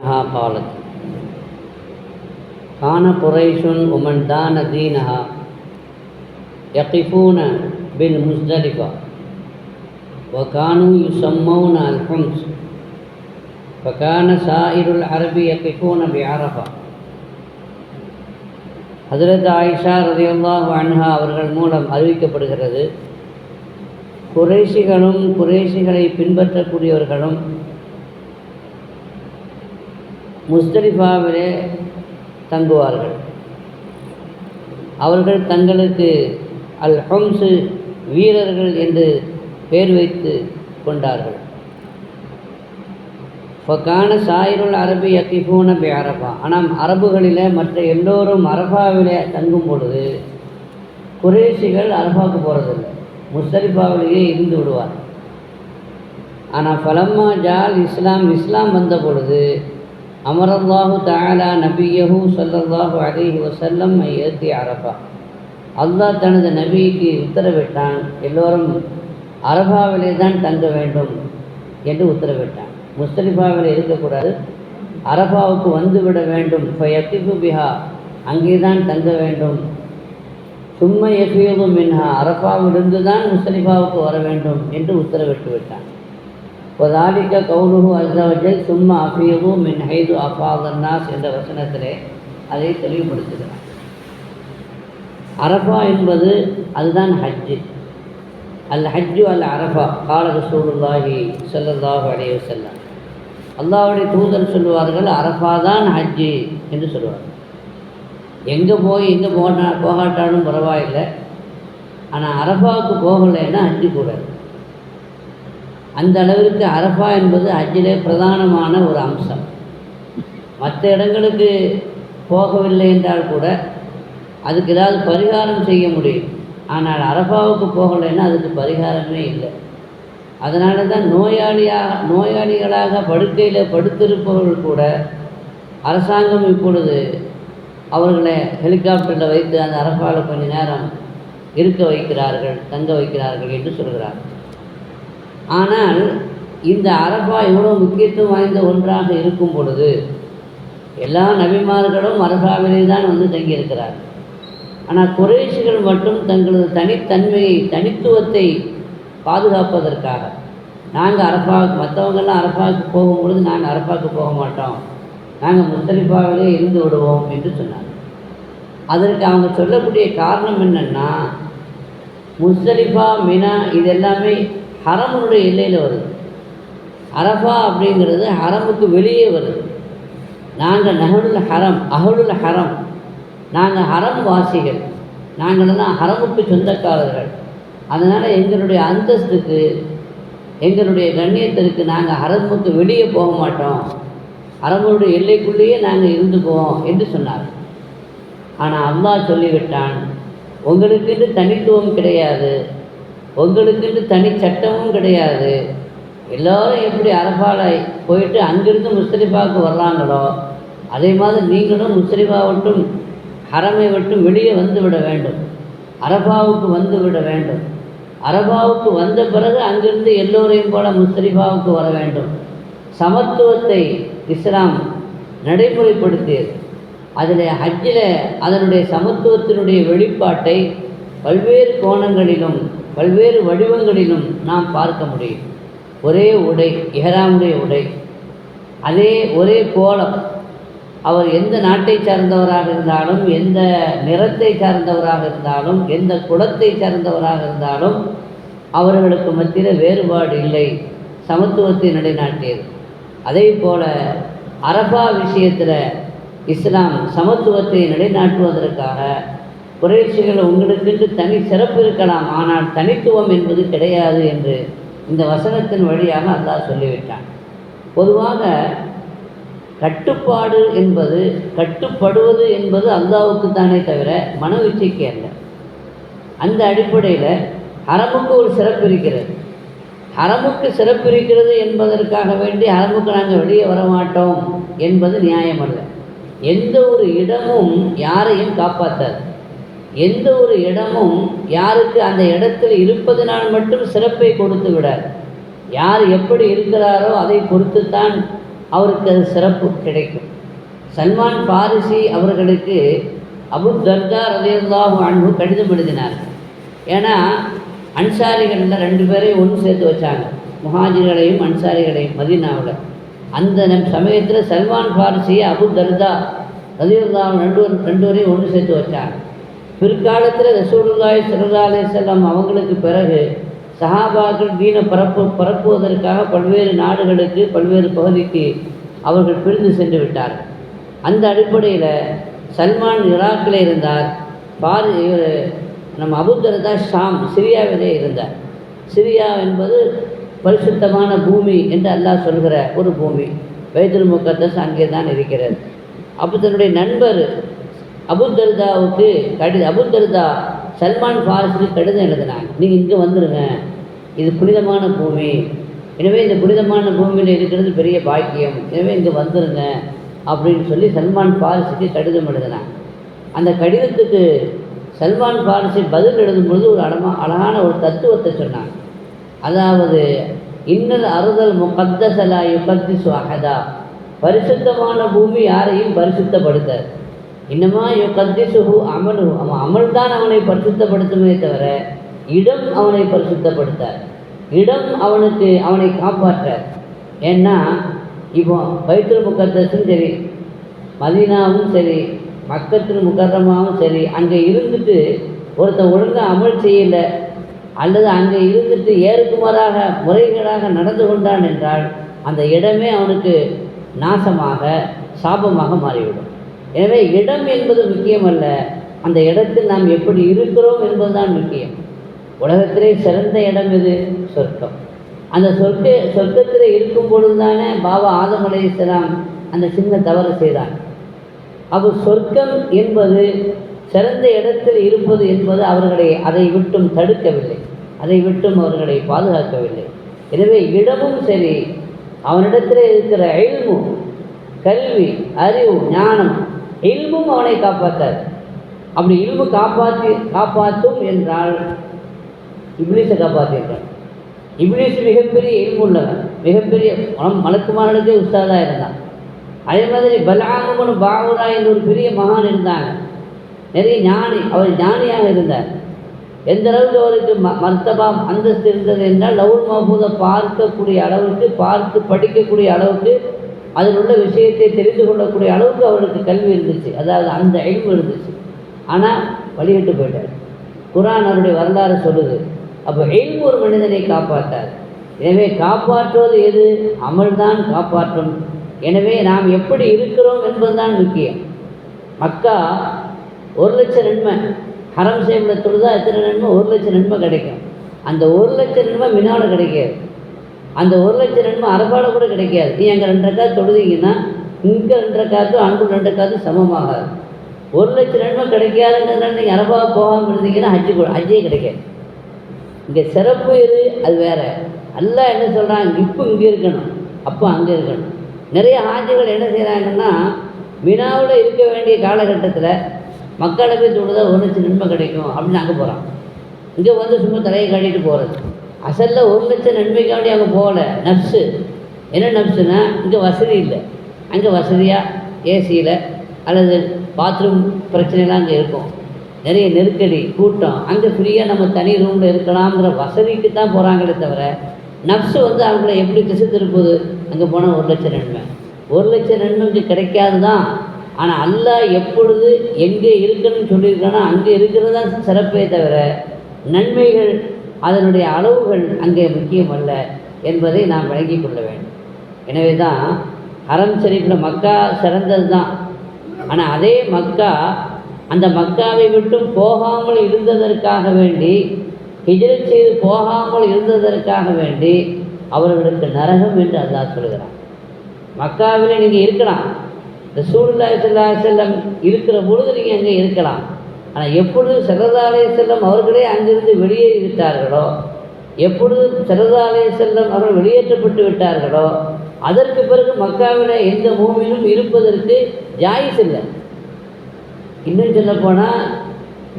عنها قالت كان قريش ومن دان دينها يقفون بالمزدلفة وكانوا يسمون الحمص فكان سائر العرب يقفون بعرفة ஹஜரத் ஆயிஷா ரதியுல்லாஹு அன்ஹா அவர்கள் மூலம் அறிவிக்கப்படுகிறது குறைஷிகளும் குறைஷிகளை பின்பற்றக்கூடியவர்களும் முஸ்தலிஃபாவிலே தங்குவார்கள். அவர்கள் தங்களுக்கு அல் ஹம்சு வீரர்கள் என்று பெயர் வைத்து கொண்டார்கள். ஃபக்கான சாயிருள் அரபி யக்கிஃபூன பி அரபா. ஆனால் அரபுகளில் மற்ற எல்லோரும் அரபாவிலே தங்கும் பொழுது குரேஷிகள் அரபாவுக்கு போகிறதில்லை முஸ்தலிஃபாவிலேயே இருந்து விடுவார் ஆனால் ஃபலம்மா ஜால் இஸ்லாம் இஸ்லாம் வந்த பொழுது அமரல்லாஹு தாலா நபியஹு சல்லல்லாஹு அலைஹி வசல்லம் ஏற்றி அரபா. அல்லாஹ் தனது நபிக்கு உத்தரவிட்டான் எல்லோரும் அரபாவிலே தான் தங்க வேண்டும் என்று உத்தரவிட்டான். முஸ்தலிஃபாவில் இருக்கக்கூடாது. அரபாவுக்கு வந்துவிட வேண்டும். இப்போ எத்திபு பிஹா அங்கே தான் தங்க வேண்டும். சும்மா எஃபியது மின்ஹா அரபாவிலிருந்து தான் முஸ்தலிஃபாவுக்கு வர வேண்டும் என்று உத்தரவிட்டு விட்டான். ஒதாலிக்க கௌலுஹு அசவஜல் சும்மா அஃபியது மின் ஹைது அஃபாதன்னாஸ் என்ற வசனத்திலே அதை தெளிவுபடுத்துகிறார். அரஃபா என்பது அதுதான் ஹஜ்ஜு அல் ஹஜ்ஜு அல் அரஃபா கால ரசூலுல்லாஹி ஸல்லல்லாஹு அலைஹி வஸல்லம். அல்லாஹ்வுடைய தூதர் சொல்லுவார்கள் அரஃபா தான் ஹஜ்ஜு என்று சொல்லுவார்கள் எங்கே போய் எங்கே போனா போகாட்டாலும் பரவாயில்லை. ஆனால் அரஃபாவுக்கு போகலைன்னா ஹஜ்ஜு கூடாது. அந்த அளவிற்கு அரஃபா என்பது ஹஜ்ஜிலே பிரதானமான ஒரு அம்சம். மற்ற இடங்களுக்கு போகவில்லை என்றால் கூட அதுக்கு ஏதாவது பரிகாரம் செய்ய முடியும். ஆனால் அரபாவுக்கு போகலைன்னா அதுக்கு பரிகாரமே இல்லை. அதனால தான் நோயாளியாக நோயாளிகளாக படுக்கையில் படுத்திருப்பவர்கள் கூட அரசாங்கம் இப்பொழுது அவர்களை ஹெலிகாப்டரில் வைத்து அந்த அரபாவில் கொஞ்ச நேரம் இருக்க வைக்கிறார்கள் தங்க வைக்கிறார்கள் என்று சொல்கிறார்கள். ஆனால் இந்த அரபா எவ்வளோ முக்கியத்துவம் வாய்ந்த ஒன்றாக இருக்கும் பொழுது எல்லா நபிமார்களும் அரபாவிலே தான் வந்து தங்கியிருக்கிறார் ஆனால் குறைஷிகள் மட்டும் தங்களது தனித்தன்மையை தனித்துவத்தை பாதுகாப்பதற்காக நாங்கள் அரப்பாவுக்கு மற்றவங்கெல்லாம் அரப்பாவுக்கு போகும்பொழுது நாங்கள் அரப்பாவுக்கு போக மாட்டோம். நாங்கள் முஸ்தலிஃபாவிலே இருந்து விடுவோம் என்று சொன்னாங்க அதற்கு அவங்க சொல்லக்கூடிய காரணம் என்னென்னா முஸ்தலிஃபா மினா இது எல்லாமே ஹரமனுடைய எல்லையில் வருது. அரஃபா அப்படிங்கிறது ஹரமுக்கு வெளியே வருது. நாங்கள் நகலுல் ஹரம் அகலுள் ஹரம். நாங்கள் ஹரம் வாசிகள் நாங்களெல்லாம் ஹரமுக்கு சொந்தக்காரர்கள். அதனால் எங்களுடைய அந்தஸ்துக்கு எங்களுடைய கண்ணியத்திற்கு நாங்கள் ஹரமுக்கு வெளியே போக மாட்டோம். அரபுடைய எல்லைக்குள்ளேயே நாங்கள் இருந்துக்குவோம் என்று சொன்னார். ஆனால் அல்லாஹ் சொல்லிவிட்டான் உங்களுக்குன்னு தனித்துவம் கிடையாது. உங்களுக்கென்று தனி சட்டமும் கிடையாது. எல்லோரும் எப்படி அரபால போயிட்டு அங்கிருந்து முஸ்தலிஃபாவுக்கு வர்றாங்களோ அதே மாதிரி நீங்களும் முஸ்தரிபா விட்டும் ஹரமை விட்டும் வெளியே வந்து விட வேண்டும். அரபாவுக்கு வந்து விட வேண்டும். அரபாவுக்கு வந்த பிறகு அங்கிருந்து எல்லோரையும் போல முஸ்தரிபாவுக்கு வர வேண்டும். சமத்துவத்தை இஸ்லாம் நடைமுறைப்படுத்தியது அதில் ஹஜ்ஜில் அதனுடைய சமத்துவத்தினுடைய வெளிப்பாட்டை பல்வேறு கோணங்களிலும் பல்வேறு வடிவங்களிலும் நாம் பார்க்க முடியும். ஒரே உடை எஹராமுடைய உடை. அதே ஒரே கோலம். அவர் எந்த நாட்டை சார்ந்தவராக இருந்தாலும் எந்த நிறத்தை சார்ந்தவராக இருந்தாலும் எந்த குலத்தை சார்ந்தவராக இருந்தாலும் அவர்களுக்கு மத்தியில் வேறுபாடு இல்லை. சமத்துவத்தை நிலைநாட்டியது. அதே போல் அரபா விஷயத்தில் இஸ்லாம் சமத்துவத்தை நிலைநாட்டுவதற்காக குறைச்சிகள் உங்களுக்கென்று தனி சிறப்பு இருக்கலாம் ஆனால் தனித்துவம் என்பது கிடையாது என்று இந்த வசனத்தின் வழியாக அல்லாஹ் சொல்லிவிட்டான். பொதுவாக கட்டுப்பாடு என்பது கட்டுப்படுவது என்பது அல்லாவுக்கு தானே தவிர மன இச்சைக்கு அல்ல. அந்த அடிப்படையில் ஹரமுக்கு ஒரு சிறப்பு இருக்கிறது. ஹரமுக்கு சிறப்பு இருக்கிறது என்பதற்காக வேண்டி ஹரமுக்கு நாங்கள் வெளியே வரமாட்டோம் என்பது நியாயமல்ல. எந்த ஒரு இடமும் யாரையும் காப்பாற்றாது எந்த ஒரு இடமும் யாருக்கு அந்த இடத்தில் இருப்பதனால் மட்டும் சிறப்பை கொடுத்து விடாது. யார் எப்படி இருக்கிறாரோ அதை பொறுத்துத்தான் அவருக்கு அது சிறப்பு கிடைக்கும். சல்மான் பாரிசி அவர்களுக்கு அபு தர்கா ரலியல்லாஹு அன்பு கடிதம் எழுதினார் ஏன்னா அன்சாரிகளில் ரெண்டு பேரையும் ஒன்று சேர்த்து வச்சாங்க. முஹாஜிர்களையும் அன்சாரிகளையும் மதினாவில். அந்த நம் சமயத்தில் சல்மான் பாரிசியை அபு தர்தா ரலியல்லாஹு ரெண்டு ரெண்டு பேரையும் ஒன்று சேர்த்து வச்சாங்க. பிற்காலத்தில் ரசூலுல்லாஹி ஸல்லல்லாஹு செல்லம் அவங்களுக்கு பிறகு சஹாபாக்கள் தீனை பரப்பு பரப்புவதற்காக பல்வேறு நாடுகளுக்கு பல்வேறு பகுதிக்கு அவர்கள் பிரிந்து சென்று விட்டார்கள். அந்த அடிப்படையில் சல்மான் ஈராக்கில் இருந்தார். பார் இவர் நம்ம அபுதர்தா ஷாம் சிரியாவிலே இருந்தார். சிரியா என்பது பரிசுத்தமான பூமி என்று அல்லாஹ் சொல்கிற ஒரு பூமி. வைத்துல் முகத்தஸ் அங்கே தான் இருக்கிறது. அப்போ தன்னுடைய நண்பர் அபுதர்தாவுக்கு கடிதம் அபுதர்தா சல்மான் ஃபாரிஸுக்கு கடிதம் எழுதினாங்க நீங்கள் இங்கே வந்துடுங்க இது புனிதமான பூமி. எனவே இந்த புனிதமான பூமியில் இருக்கிறது பெரிய பாக்கியம். எனவே இங்கே வந்துடுங்க அப்படின்னு சொல்லி சல்மான் ஃபாரிஸுக்கு கடிதம் எழுதினாங்க அந்த கடிதத்துக்கு சல்மான் ஃபாரிஸை பதில் எழுதும் பொழுது ஒரு அழமா அழகான ஒரு தத்துவத்தை சொன்னாங்க அதாவது இன்னல் அறுதல் முகத்தசலா யுகத்தி சுவகதா பரிசுத்தமான பூமி யாரையும் பரிசுத்தப்படுத்தாது. இன்னமா யுகத்தி சுகு அமலு. அவன் அமல் தான் அவனை பரிசுத்தப்படுத்துமே தவிர இடம் அவனை பரிசுத்தப்படுத்தார். இடம் அவனுக்கு அவனை காப்பாற்றார். ஏன்னா இப்போ பைத்துல் முக்கத்தஸும் சரி மதினாவும் சரி மக்கத்தில் முக்கரமாகவும் சரி அங்கே இருந்துட்டு ஒருத்தன் ஒழுங்காக அமல் செய்யலை அல்லது அங்கே இருந்துட்டு ஏறுக்குமாறாக முறைகேடாக நடந்து கொண்டான் என்றால் அந்த இடமே அவனுக்கு நாசமாக சாபமாக மாறிவிடும். எனவே இடம் என்பது முக்கியமல்ல. அந்த இடத்தில் நாம் எப்படி இருக்கிறோம் என்பதுதான் முக்கியம். உலகத்திலே சிறந்த இடம் எது? சொர்க்கம். அந்த சொர்க்க சொர்க்கத்தில் இருக்கும் பொழுது தானே பாபா ஆதம் அலைஹிஸ்ஸலாம் அந்த சின்ன தவறு செய்தான் அப்போ சொர்க்கம் என்பது சிறந்த இடத்தில் இருப்பது என்பது அவர்களை அதை விட்டும் தடுக்கவில்லை. அதை விட்டும் அவர்களை பாதுகாக்கவில்லை. எனவே இடமும் சரி அவனிடத்தில் இருக்கிற எழுமும் கல்வி அறிவு ஞானம் இல்மும் அவனை காப்பாற்றாது அப்படி இல்மு காப்பாற்றி காப்பாற்றும் என்றால் இப்ளீஸை காப்பாற்றியிருக்கான் இப்ளீஸ் மிகப்பெரிய இல்முள்ளவன் மிகப்பெரிய மலக்குமாரனுக்கே உஸ்தாதாக இருந்தான் அதே மாதிரி பலாமுன்னு பாகுரா என்ற ஒரு பெரிய மகான் இருந்தாங்க நிறைய ஞானி அவர் ஞானியாக இருந்தார். எந்த அளவுக்கு அவருக்கு ம மர்த்தபா அந்தஸ்து இருந்தது என்றால் லவுல் மஹபூதை பார்க்கக்கூடிய அளவுக்கு பார்த்து படிக்கக்கூடிய அளவுக்கு அதில் உள்ள விஷயத்தை தெரிந்து கொள்ளக்கூடிய அளவுக்கு அவருக்கு கல்வி இருந்துச்சு. அதாவது அந்த அழிவு இருந்துச்சு. ஆனால் வழிகிட்டு போயிட்டார். குரான் அவருடைய வரலாறு சொல்லுது. அப்போ எய்ம் ஒரு மனிதனை காப்பாற்றார். எனவே காப்பாற்றுவது எது? அமல்தான் காப்பாற்றும். எனவே நாம் எப்படி இருக்கிறோம் என்பதுதான் முக்கியம். மக்கா ஒரு லட்சம் நன்மை. ஹரம் செய்யப்பட தொழுதா எத்தனை நன்மை? ஒரு லட்சம் நன்மை கிடைக்கும். அந்த ஒரு லட்சம் நன்மை மினால கிடைக்காது. அந்த ஒரு லட்சம் ரெண்டு அரபாட கூட கிடைக்காது. நீ அங்கே ரெண்டு ரக்காத்து தொழுதீங்கன்னா இங்கே ரெண்டு ரக்காத்தும் அன்பு ரெண்டு ரக்காத்தும் சமமாகாது. ஒரு லட்சம் ரெண்டு கிடைக்காதுங்கிறதுனால நீங்கள் அரபா போகாமல் இருந்தீங்கன்னா ஹஜ்ஜு கூட ஹஜ்ஜே கிடைக்காது. இங்கே சிறப்பு எது? அது வேற. எல்லாம் என்ன சொல்கிறாங்க இப்போ இங்கே இருக்கணும். அப்போ அங்கே இருக்கணும். நிறைய ஹாஜிகள் என்ன செய்கிறாங்கன்னா வினாவில் இருக்க வேண்டிய காலகட்டத்தில் மக்களுக்கு தொழுதா ஒரு லட்சம் நன்மை கிடைக்கும் அப்படின்னு அங்கே போகிறான் இங்கே வந்து சும்மா தலையை கழிட்டு போகிறது அசலில் ஒரு லட்சம் நன்மைக்காண்டி அங்கே போகல நப்ஸு. என்ன நப்ஸுனா இங்கே வசதி இல்லை. அங்கே வசதியாக ஏசியில் அல்லது பாத்ரூம் பிரச்சனைலாம் அங்கே இருக்கும். நிறைய நெருக்கடி கூட்டம். அங்கே ஃப்ரீயாக நம்ம தனி ரூமில் இருக்கலாம்ங்கிற வசதிக்கு தான் போகிறாங்களே தவிர நப்ஸு வந்து அவங்கள எப்படி திசை திருப்புது அங்கே போனால் ஒரு லட்சம் நன்மை. ஒரு லட்சம் நன்மைக்கு கிடைக்காது தான் ஆனால் அல்லா எப்பொழுது எங்கே இருக்குன்னு சொல்லியிருக்கானோ அங்கே இருக்கிறது தான் சிறப்பே தவிர நன்மைகள் அதனுடைய அளவுகள் அங்கே முக்கியமல்ல என்பதை நாம் விளங்கிக் கொள்ள வேண்டும். எனவே தான் ஹரம் ஷரீஃபில் மக்கா சிறந்தது தான். ஆனால் அதே மக்கா அந்த மக்காவை விட்டும் போகாமல் இருந்ததற்காக வேண்டி ஹிஜ்ரத் செய்து போகாமல் இருந்ததற்காக வேண்டி அவர்களுக்கு நரகம் என்று அல்லா சொல்கிறான். மக்காவில் நீங்கள் இருக்கலாம். இந்த சூழ்நிலை செல்லம் இருக்கிற பொழுது நீங்கள் அங்கே இருக்கலாம். ஆனால் எப்பொழுது சரதாலய செல்லம் அவர்களே அங்கிருந்து வெளியேறி விட்டார்களோ எப்பொழுது சரதாலய செல்லம் அவர்கள் வெளியேற்றப்பட்டு விட்டார்களோ அதற்கு பிறகு மக்காவில் எந்த பூமியிலும் இருப்பதற்கு ஜாயிஸ் இல்லை இன்னும் சொல்ல போனால்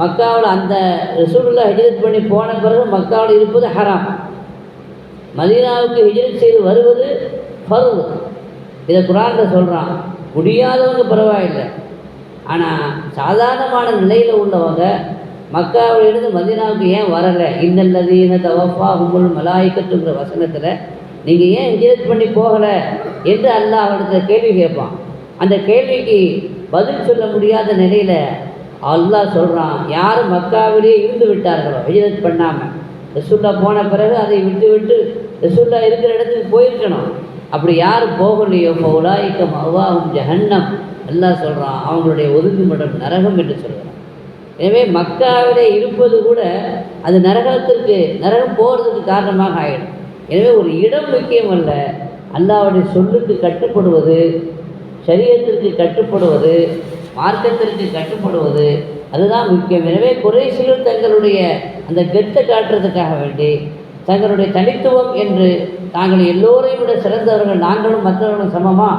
மக்காவில் அந்த ரசூலுல்லா ஹிஜ்ரத் பண்ணி போன பிறகு மக்காவில் இருப்பது ஹராம். மதீனாவுக்கு ஹிஜ்ரத் செய்து வருவது ஃபர்து. இதை குரானில் சொல்கிறான் முடியாதவங்க பரவாயில்லை. ஆனால் சாதாரணமான நிலையில் உள்ளவங்க மக்காவிலிருந்து மதினாவுக்கு ஏன் வரலை? இன்னல்லதீன தவப்பா உங்கள் மலாய்க்கத்துங்கிற வசனத்தில் நீங்கள் ஏன் ஹிஜரத் பண்ணி போகலை? என்று அல்லாஹ் அவனுக்கு கேள்வி கேட்பான். அந்த கேள்விக்கு பதில் சொல்ல முடியாத நிலையில் அல்லாஹ் சொல்கிறான் யார் மக்காவிலேயே இருந்து விட்டார்களோ விஜயத் பண்ணாமல் ரசுல்லா போன பிறகு அதை விட்டு விட்டு ரசுல்லா இருக்கிற இடத்துக்கு போயிருக்கணும். அப்படி யார் போகலையோ பௌலாய்க்கம் அவ்வாவும் ஜஹன்னம். எல்லாம் சொல்கிறான் அவங்களுடைய ஒதுங்குமிடம் நரகம் என்று சொல்கிறான் எனவே மக்காவிலே இருப்பது கூட அது நரகத்திற்கு நரகம் போகிறதுக்கு காரணமாக ஆகிடும் எனவே ஒரு இடம் முக்கியம் அல்ல. அல்லாவுடைய சொல்லுக்கு கட்டுப்படுவது சரியத்திற்கு கட்டுப்படுவது மார்க்கத்திற்கு கட்டுப்படுவது அதுதான் முக்கியம். எனவே குறைசிகள் தங்களுடைய அந்த கெத்தை காட்டுறதுக்காக வேண்டி தங்களுடைய தனித்துவம் என்று நாங்கள் எல்லோரையும் விட சிறந்தவர்கள் நாங்களும் மற்றவர்களும் சமமா?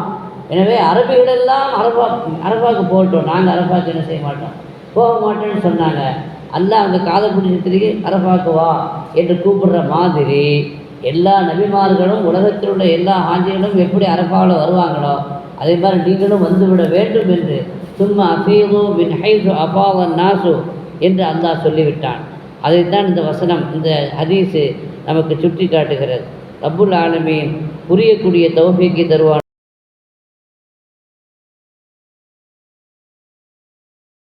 எனவே அரபிகளெல்லாம் அரபா அரபாவுக்கு போகட்டும். நாங்கள் அரபாவுக்கு என்ன செய்ய மாட்டோம்? போக மாட்டோம்னு சொன்னாங்க. அல்லாஹ் அவங்க காதை பிடிச்சி திரும்பி அரபாவுக்கு வா என்று கூப்பிடுற மாதிரி எல்லா நபிமார்களும் உலகத்தில் உள்ள எல்லா ஆஞ்சிகளும் எப்படி அரபாவில் வருவாங்களோ அதே மாதிரி நீங்களும் வந்துவிட வேண்டும் என்று சும்மா அஃபீது மின் ஹைசு அபாவன் நாசு என்று அல்லாஹ் சொல்லிவிட்டான். அதைத்தான் இந்த வசனம் இந்த ஹதீஸு நமக்கு சுட்டி காட்டுகிறது. ரப்புல் ஆலமீன் புரியக்கூடிய தௌஃபிக்கு தருவான்